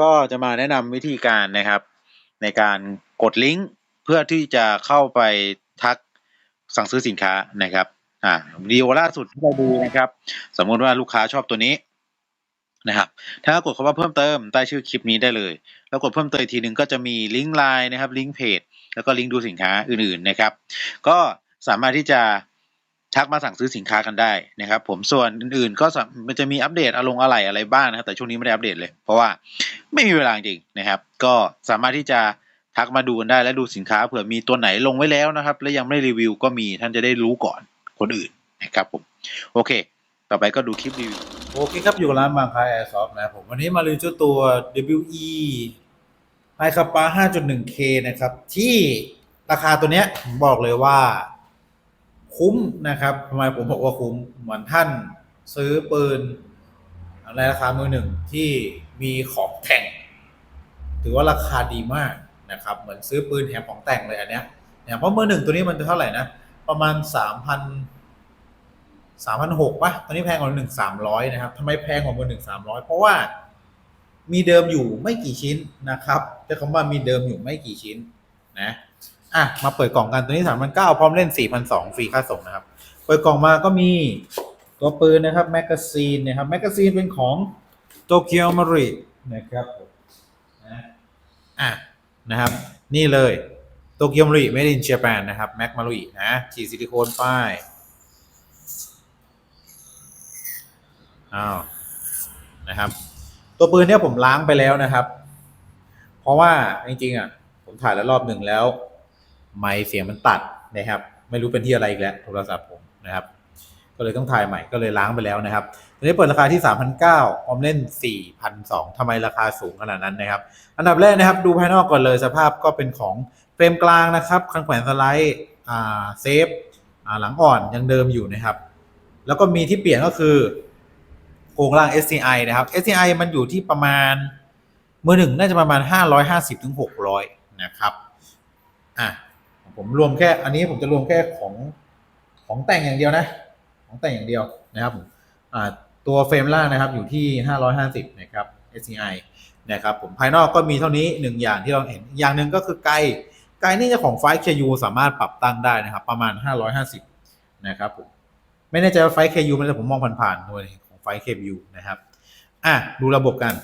ก็จะมาแนะนำวิธีการนะครับ ในการกดลิงก์เพื่อที่จะเข้าไปทักสั่งซื้อสินค้านะครับอ่าวิดีโอล่าสุดที่เราดูนะครับ สมมุติว่าลูกค้าชอบตัวนี้นะครับ ถ้ากดคำว่าเพิ่มเติมใต้ชื่อคลิปนี้ได้เลย แล้วกดเพิ่มเติมทีหนึ่งก็จะมีลิงก์ไลน์นะครับลิงก์เพจแล้วก็ลิงก์ดูสินค้าอื่นๆนะครับ ก็สามารถที่จะ ทักมาสั่งซื้อสินค้ากันได้นะครับ ผมส่วนอื่นๆก็มันจะมีอัปเดตอารมณ์อะไรอะไรบ้างนะครับ แต่ช่วงนี้ไม่ได้อัปเดตเลย เพราะว่าไม่มีเวลาจริงนะครับ ก็สามารถที่จะทักมาดูกันได้และดูสินค้าเผื่อมีตัวไหนลงไว้แล้วนะครับ และยังไม่รีวิวก็มีท่านจะได้รู้ก่อนคนอื่นนะครับผมโอเค ต่อไปก็ดูคลิปรีวิวโอเคครับอยู่กับร้านบางคายแอร์ซอฟนะครับผมวันนี้มารีวิวเจ้าตัว WE High c a p a 5.1K นะครับ ที่ราคาตัวเนี้ยผมบอกเลยว่า คุ้มนะครับทำไมผมบอกว่าคุ้มเหมือนท่านซื้อปืนในราคามือหนึ่งที่มีของแต่ง ถือว่าราคาดีมากนะครับ เหมือนซื้อปืนแถมของแต่งเลยอันเนี้ยเนี่ยเพราะมือหนึ่งตัวนี้มันจะเท่าไหร่นะประมาณสามพันสามพันหกป่ะตอนนี้แพงกว่ามือหนึ่งสามร้อยนะครับทำไมแพงกว่ามือหนึ่งสามร้อยเพราะว่ามีเดิมอยู่ไม่กี่ชิ้นนะครับใช้คำว่ามีเดิมอยู่ไม่กี่ชิ้นนะ อะมาเปิดกล่องกันตัวนี้สามพันเก้าพร้อมเล่นสี่พันสองฟรีค่าส่งนะครับ เปิดกล่องมาก็มีตัวปืนนะครับแมกกาซีนนะครับแมกกาซีนเป็นของโตเกียวมารินะครับนะอะนะครับ นี่เลยโตเกียวมาริไม่ได้ in Japan นะครับแม็กมารินะฉีดซิลิโคนป้ายอ้าวนะครับ ตัวปืนเนี่ยผมล้างไปแล้วนะครับ เพราะว่าจริงๆอะผมถ่ายแล้วรอบหนึ่งแล้ว ไมค์เสียงมันตัดนะครับ ไม่รู้เป็นที่อะไรอีกแล้วโทรศัพท์ผมนะครับ ก็เลยต้องถ่ายใหม่ก็เลยล้างไปแล้วนะครับตอนนี้เปิดราคาที่ 3,900พร้อมเล่น 4,200ทำไมราคาสูงขนาดนั้นนะครับ อันดับแรกนะครับ ดูภายนอกก่อนเลยสภาพก็เป็นของเฟรมกลางนะครับคันแขวนสไลด์อ่าเซฟอ่าหลังอ่อนยังเดิมอยู่นะครับ แล้วก็มีที่เปลี่ยนก็คือโครงล่าง SCI นะครับ SCI มันอยู่ที่ประมาณมือหนึ่งน่าจะประมาณ 550ถึง600 นะครับ ผมรวมแค่อันนี้ผมจะรวมแค่ของของแต่งอย่างเดียวนะ ของแต่งอย่างเดียวนะครับอ่าตัวเฟรมล่างนะครับอยู่ที่ 550 นะครับ SCI นะครับผมภายนอกก็มีเท่านี้หนึ่งอย่างที่เราเห็นอย่างหนึ่งก็คือไกลไกลนี่จะของไฟ KU สามารถปรับตั้งได้นะครับ ประมาณ 550 นะครับผมไม่แน่ใจว่าไฟ KU มันแต่ผมมองผ่านๆด้วยของไฟ KU นะครับอะดูระบบกัน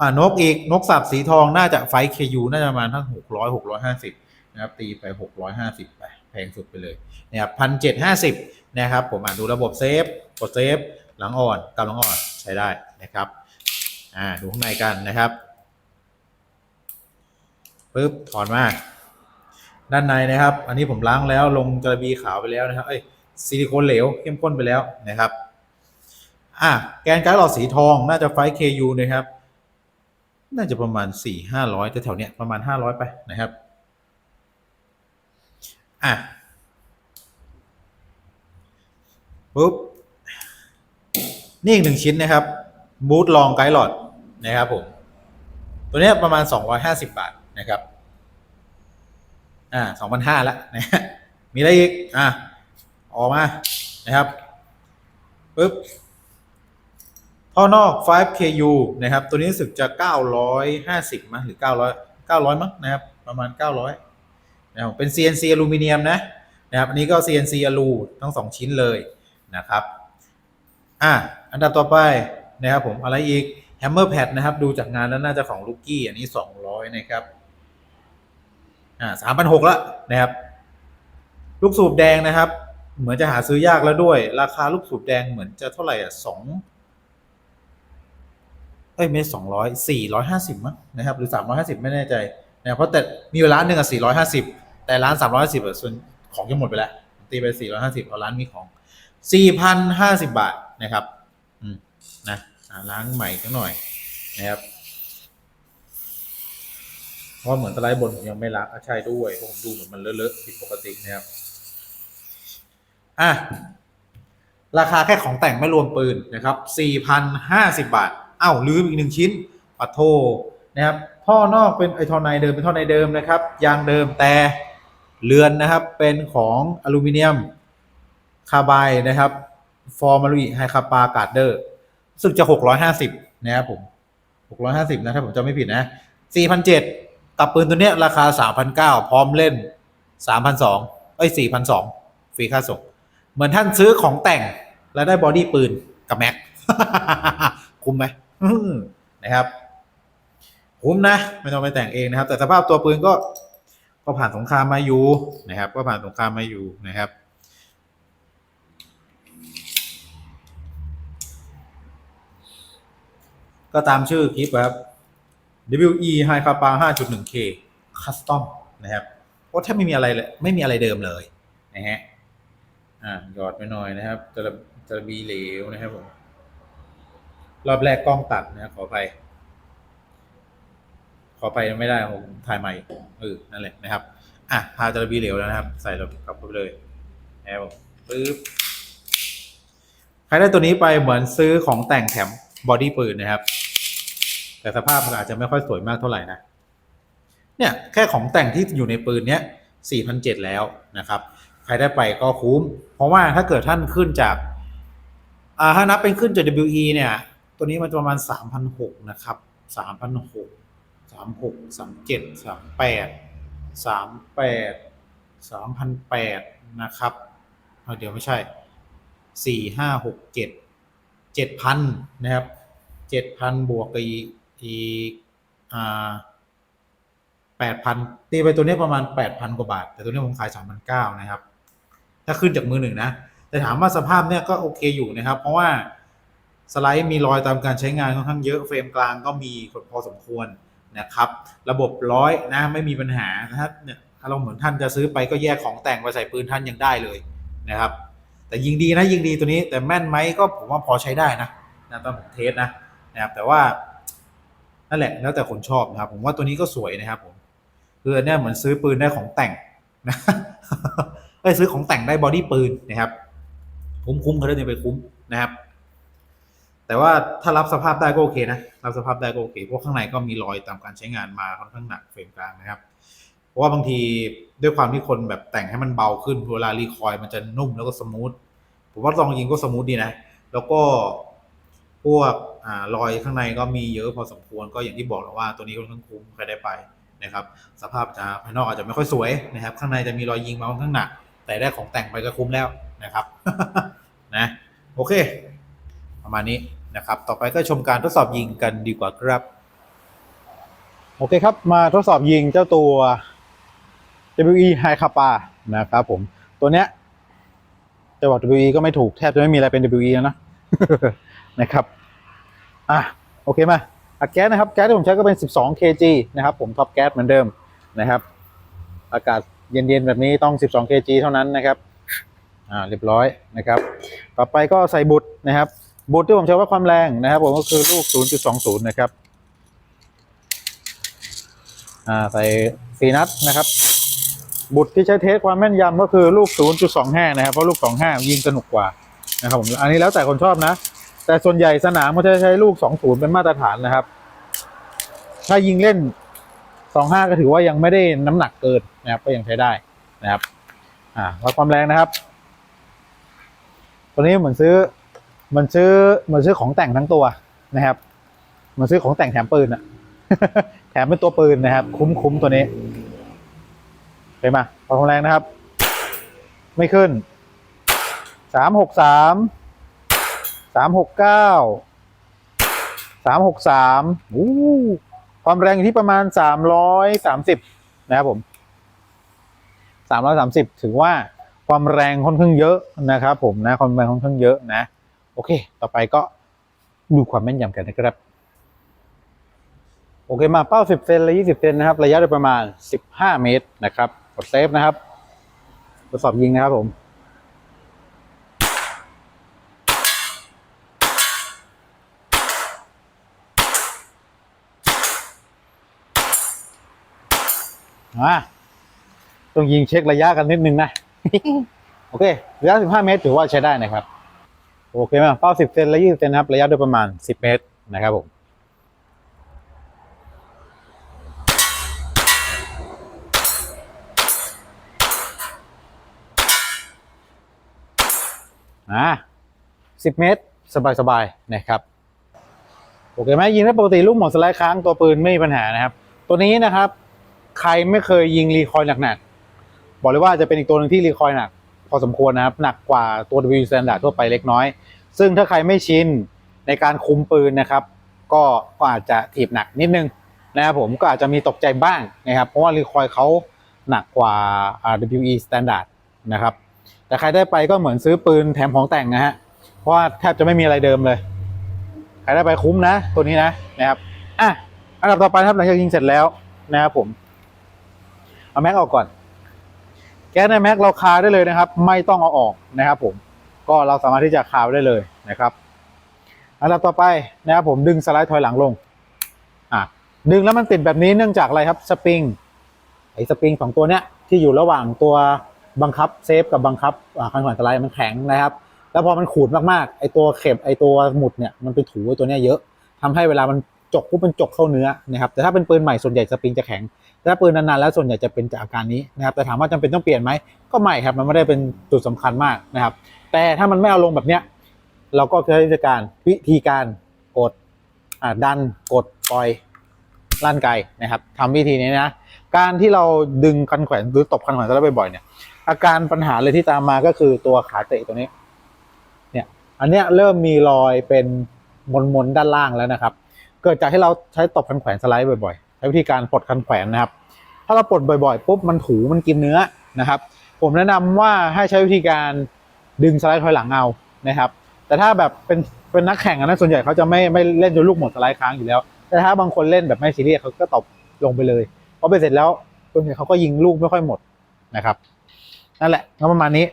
อ่านกอีกนกสับสีทองน่าจะไฟ KU น่าจะประมาณทั้ง600 650 นะครับตีไป 650 ไป แพงสุดไปเลยนะครับพันเจ็ดห้าสิบนะครับ ผมอ่านดูระบบเซฟกดเซฟหลังอ่อนกับหลังอ่อนใช้ได้นะครับอ่าดูข้างในกันนะครับปึ๊บถอนมา ด้านในนะครับ อันนี้ผมล้างแล้วลงกระบีขาวไปแล้วนะครับเอ้ยซิลิโคนเหลวเข้มข้นไปแล้วนะครับอะแกนการ์ดหลอดสีทองน่าจะไฟ KU นะครับ น่าจะประมาณสี่ห้าร้อยแถวๆเนี้ยประมาณห้าร้อยไปนะครับ อะปุ๊บนี่อีกหนึ่งชิ้นนะครับบูทลองไกด์หลอดนะครับผมตัวเนี้ยประมาณสองร้อยห้าสิบบาทนะครับ อ่าสองพันห้าละนะฮะมีอะไรอีก อะ ออกมา นะครับปึ๊บ ท่อนอก 5KU นะครับ ตัวนี้รู้สึกจะ 950มั้งหรือ 900 900มั้งนะครับ ประมาณ 900 นะครับเป็น CNC อลูมิเนียมนะนะครับอันนี้ก็ CNC อลูทั้งสองชิ้นเลยนะครับอะอันดับต่อไปนะครับผมอะไรอีก Hammer Pad นะครับ ดูจากงานแล้วน่าจะของลูกกี้อันนี้ 200 นะครับอ่าสามพันหกละนะครับ ลูกสูบแดงนะครับ เหมือนจะหาซื้อยากแล้วด้วย ราคาลูกสูบแดงเหมือนจะเท่าไหร่อะสองเอ้ยไม่สองร้อยสี่ร้อยห้าสิบมั้งนะครับ หรือสามร้อยห้าสิบไม่แน่ใจนะเพราะแต่มีร้านหนึ่งอะสี่ร้อยห้าสิบ แต่ร้านสามร้อยสิบส่วนของจะหมดไปแล้ว ตีไปสี่ร้อยห้าสิบเอาร้านมีของสี่พันห้าสิบบาทนะครับ อืมนะล้างใหม่สักหน่อยนะครับเพราะเหมือนสไลด์บนผมยังไม่ล้างอะใช่ด้วยเพราะผมดูเหมือนมันเลอะๆผิดปกตินะครับอะราคาแค่ของแต่งไม่รวมปืนนะครับ4,050 บาท อ้าวลืมอีกหนึ่งชิ้นปัดโทนะครับ ท่อนอกเป็นไอท่อในเดิมเป็นท่อในเดิมนะครับ ยางเดิมแต่ เรือนนะครับเป็นของอลูมิเนียมคาร์บายนะครับ ฟอร์มาลีไฮคาปาการ์เดอร์สึกจะ 650 นะครับผมหกร้อยห้าสิบนะ ถ้าผมจำไม่ผิดนะสี่พันเจ็ดกับปืนตัวเนี้ยราคาสามพันเก้าพร้อมเล่นสามพันสองเอ้ยสี่พันสองฟรีค่าส่ง เหมือนท่านซื้อของแต่งแล้วได้บอดี้ปืนกับแม็ก คุ้มไหมนะครับ คุ้มนะ ไม่ต้องไปแต่งเองนะครับ แต่สภาพตัวปืนก็ ก็ผ่านสงครามมาอยู่นะครับ ก็ผ่านสงครามมาอยู่นะครับ ก็ตามชื่อคลิปครับ WE High Kappa 5.1K Custom นะครับเพราะแทบไม่มีอะไรเลยไม่มีอะไรเดิมเลยนะฮะอ่าหยอดไปหน่อยนะครับจะจะมีเหลวนะครับผมรอบแรกกล้องตัดนะครับขอไปข อไปไม่ได้ผมถ่ายใหม่เออนั่นแหละนะครับ อะพาจะระบีเหลวแล้วนะครับ ใส่เรากลับเข้าไปเลยนะครับปึ๊บใครได้ตัวนี้ไปเหมือนซื้อของแต่งแถมบอดี้ปืนนะครับ แต่สภาพมันอาจจะไม่ค่อยสวยมากเท่าไหร่นะเนี่ยแค่ของแต่งที่อยู่ในปืนเนี้ย4,700แล้วนะครับ ใครได้ไปก็คุ้ม เพราะว่าถ้าเกิดท่านขึ้นจากอ่าถ้านับเป็นขึ้นจาก WE เนี่ย ตัวนี้มันจะประมาณ3,600นะครับ 3,600 36 37 38 38 3,800นแปดนะครับเอาเดี๋ยวไม่ใช่4 5 6 7 7,000นนะครับ7,000บวกกับอีกอีกอ่า8,000ตีไปตัวนี้ประมาณ8,000กว่าบาท แต่ตัวนี้ผมขาย3,900นะครับ ถ้าขึ้นจากมือหนึ่งนะ แต่ถามว่าสภาพเนี่ยก็โอเคอยู่นะครับ เพราะว่าสไลด์มีรอยตามการใช้งานค่อนข้างเยอะเฟรมกลางก็มีพอสมควร นะครับระบบร้อยนะไม่มีปัญหาถ้าเนี่ยถ้าเราเหมือนท่านจะซื้อไปก็แยกของแต่งไปใส่ปืนท่านยังได้เลยนะครับ แต่ยิงดีนะยิงดีตัวนี้แต่แม่นไหมก็ผมว่าพอใช้ได้นะนะตอนผมเทสนะนะครับแต่ว่านั่นแหละแล้วแต่คนชอบนะครับ ผมว่าตัวนี้ก็สวยนะครับผมคือเนี่ยเหมือนซื้อปืนได้ของแต่งนะเอ้ยซื้อของแต่งได้บอดี้ปืนนะครับ คุ้มคุ้มเขาได้ไปคุ้มนะครับ แต่ว่าถ้ารับสภาพได้ก็โอเคนะรับสภาพได้ก็โอเคเพราะข้างในก็มีรอยตามการใช้งานมาค่อนข้างหนักเฟรมกลางนะครับ เพราะว่าบางทีด้วยความที่คนแบบแต่งให้มันเบาขึ้นเวลารีคอยมันจะนุ่มแล้วก็สมูทผมว่าลองยิงก็สมูทดีนะ แล้วก็พวกอรอยข้างในก็มีเยอะพอสมควรก็อย่างที่บอกแล้วว่าตัวนี้ค่อนข้างคุ้มใครได้ไปนะครับ สภาพจะภายนอกอาจจะไม่ค่อยสวยนะครับ ข้างในจะมีรอยยิงมาค่อนข้างหนัก แต่ได้ของแต่งไปก็คุ้มแล้วนะครับนะโอเค ประมาณนี้ นะครับ ต่อไปก็ชมการทดสอบยิงกันดีกว่าครับ โอเคครับ มาทดสอบยิงเจ้าตัว WE High Kappa นะครับผม ตัวเนี้ยจะบอก WE ก็ไม่ถูกแทบจะไม่มีอะไรเป็น WE แล้วนะนะครับ อะ โอเคมาอัดแก๊สนะครับ แก๊สที่ผมใช้ก็เป็น 12 kg นะครับ ผมท็อปแก๊สเหมือนเดิมนะครับ อากาศเย็นๆแบบนี้ต้อง 12 kg เท่านั้นนะครับ อ่า เรียบร้อยนะครับ ต่อไปก็ใส่บุตรนะครับ บุตรที่ผมใช้ว่าความแรงนะครับผมก็คือลูก 0.20 นะครับ อ่า ใส่สี่นัดนะครับบุตรที่ใช้เทสความแม่นยำก็คือลูก 0.25 นะครับ เพราะลูก 25 ยิงสนุกกว่านะครับผมอันนี้แล้วแต่คนชอบนะ แต่ส่วนใหญ่สนามก็จะใช้ลูก 20 เป็นมาตรฐานนะครับ ถ้ายิงเล่น 25 ก็ถือว่ายังไม่ได้น้ำหนักเกินนะครับ ก็ยังใช้ได้นะครับ อ่าวัดความแรงนะครับ ตัวนี้เหมือนซื้อ มือนซื้อมือนซื้อของแต่งทั้งตัวนะครับมือนซื้อของแต่งแถมปืนอะแถมเป็นตัวปืนนะครับ คุ้มคุ้มตัวนี้ไหมพอความแรงนะครับ ไม่ขึ้นสามหกสามสามหกเก้าสามหกสามอู้ความแรงอยู่ที่ประมาณสามร้อยสามสิบนะครับผมสามร้อยสามสิบถือว่าความแรงค่อนข้างเยอะนะครับผมนะความแรงค่อนข้างเยอะนะ โอเค ต่อไปก็ดูความแม่นยำกันนะครับ โอเคมาเป้า 10 เซนและ 20 เซนนะครับ ระยะโดยประมาณ 15 เมตรนะครับ กดเซฟนะครับทดสอบยิงนะครับผมมาต้องยิงเช็คระยะกันนิดนึงนะ โอเค ระยะ 15 เมตรถือว่าใช้ได้นะครับ โอเคไหมเป้า10เซนและ20เซนนะครับระยะโดยประมาณ10เมตรนะครับผมอ่าสิบเมตร สบายๆนะครับโอเคไหมยิงได้ปกติลูกหมดสไลด์ค้างตัวปืนไม่มีปัญหานะครับ ตัวนี้นะครับ ใครไม่เคยยิงรีคอยล์หนักๆบอกเลยว่าจะเป็นอีกตัวหนึ่งที่รีคอยล์หนัก พอสมควรนะครับ หนักกว่าตัว W standard ทั่วไปเล็กน้อย ซึ่งถ้าใครไม่ชินในการคุมปืนนะครับ ก็ก็อาจจะถีบหนักนิดนึงนะครับผมก็อาจจะมีตกใจบ้างนะครับ เพราะว่ารีคอยเขาหนักกว่าอ่า WE standard นะครับ แต่ใครได้ไปก็เหมือนซื้อปืนแถมของแต่งนะฮะ เพราะว่าแทบจะไม่มีอะไรเดิมเลย ใครได้ไปคุ้มนะ ตัวนี้นะนะครับ อะ อันดับต่อไปครับหลังจากยิงเสร็จแล้วนะครับผม เอาแม็กออกก่อน แก๊สในแม็กเราคาได้เลยนะครับ ไม่ต้องเอาออกนะครับผมก็เราสามารถที่จะคาได้เลยนะครับอันดับต่อไปนะครับผมดึงสไลด์ถอยหลังลงอะดึงแล้วมันติดแบบนี้เนื่องจากอะไรครับสปริงไอ้สปริงของตัวเนี้ยที่อยู่ระหว่างตัวบังคับเซฟกับบังคับคันขวานสไลด์มันแข็งนะครับ แล้วพอมันขูดมากๆไอ้ตัวเข็มไอ้ตัวหมุดเนี่ยมันไปถูไอตัวเนี้ยเยอะทำให้เวลามัน จกปุ๊บมันจกเข้าเนื้อนะครับแต่ถ้าเป็นปืนใหม่ส่วนใหญ่สปริงจะแข็งแต่ถ้าปืนนานๆแล้วส่วนใหญ่จะเป็นจากอาการนี้นะครับแต่ถามว่าจำเป็นต้องเปลี่ยนไหมก็ไม่ครับมันไม่ได้เป็นจุดสำคัญมากนะครับ แต่ถ้ามันไม่เอาลงแบบเนี้ยเราก็ใช้วิธีการวิธีการกดดันกดปล่อยลั่นไกนะครับทำวิธีนี้นะการที่เราดึงคันแขวนหรือตบคันแขวนสไลด์บ่อยๆเนี่ย อาการปัญหาเลยที่ตามมาก็คือตัวขาเตะตัวนี้ เนี่ย อันเนี้ยเริ่มมีรอยเป็นมนๆด้านล่างแล้วนะครับ เกิดจากที่เราใช้ตบคันแขวนสไลด์บ่อยๆใช้วิธีการปลดคันแขวนนะครับ ถ้าเราปลดบ่อยๆปุ๊บมันถูมันกินเนื้อนะครับ ผมแนะนำว่าให้ใช้วิธีการดึงสไลด์ถอยหลังเอานะครับ แต่ถ้าแบบเป็นเป็นนักแข่งอะนะส่วนใหญ่เขาจะไม่ไม่เล่นจนลูกหมดสไลด์ค้างอยู่แล้ว แต่ถ้าบางคนเล่นแบบไม่ซีเรียสเขาก็ตบลงไปเลยพอไปเสร็จแล้วส่วนใหญ่เขาก็ยิงลูกไม่ค่อยหมดนะครับนั่นแหละก็ประมาณนี้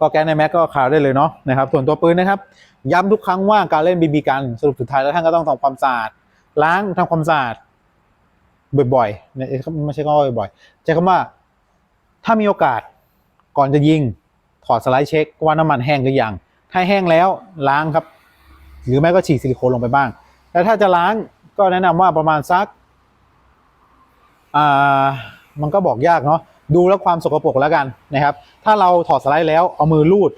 ก็แกนในแม็กก็ข่าวได้เลยเนาะนะครับส่วนตัวปืนนะครับ ย้ำทุกครั้งว่าการเล่นบีบีกันสรุปสุดท้ายแล้วท่านก็ต้องทำความสะอาดล้างทำความสะอาดบ่อยๆเนี่ยไม่ใช่ก็บ่อยๆใช้คำว่าถ้ามีโอกาสก่อนจะยิงถอดสไลด์เช็คว่าน้ำมันแห้งหรือยังถ้าแห้งแล้วล้างครับ หรือไม่ก็ฉีดซิลิโคนลงไปบ้าง แต่ถ้าจะล้างก็แนะนำว่าประมาณสักอ่ามันก็บอกยากเนาะ ดูแล้วความสกปรกแล้วกันนะครับ ถ้าเราถอดสไลด์แล้วเอามือลูด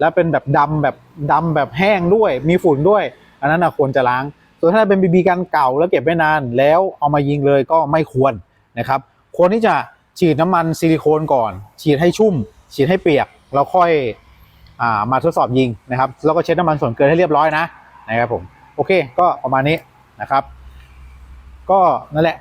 แล้วเป็นแบบดำแบบดำแบบแห้งด้วย มีฝุ่นด้วย อันนั้นนะควรจะล้าง ส่วนถ้าเป็นบีบีกันเก่าแล้วเก็บไว้นาน แล้วเอามายิงเลยก็ไม่ควรนะครับ ควรที่จะฉีดน้ำมันซิลิโคนก่อน ฉีดให้ชุ่ม ฉีดให้เปียกแล้วค่อยอ่ามาทดสอบยิงนะครับ แล้วก็เช็ดน้ำมันส่วนเกินให้เรียบร้อยนะนะครับผมโอเคก็ประมาณนี้นะครับ ก็นั่นแหละ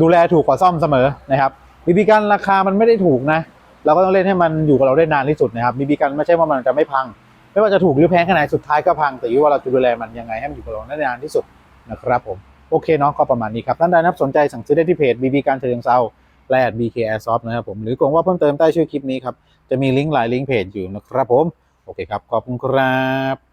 ดูแลถูกกว่าซ่อมเสมอนะครับ บีบีกันราคามันไม่ได้ถูกนะ เราก็ต้องเล่นให้มันอยู่กับเราได้นานที่สุดนะครับบีบีกันไม่ใช่ว่ามันจะไม่พัง ไม่ว่าจะถูกหรือแพงแค่ไหนสุดท้ายก็พัง แต่อยู่ว่าเราจะดูแลมันยังไงให้มันอยู่กับเราได้นานที่สุดนะครับผมโอเคเนาะก็ประมาณนี้ครับท่านใดนับสนใจสั่งซื้อได้ที่เพจบีบีการเฉลิมเซาและ BK Airsoft นะครับผมหรือกงว่าเพิ่มเติมใต้ชื่อคลิปนี้ครับจะมีลิงก์หลายลิงก์เพจอยู่นะครับผมโอเคครับขอบคุณครับ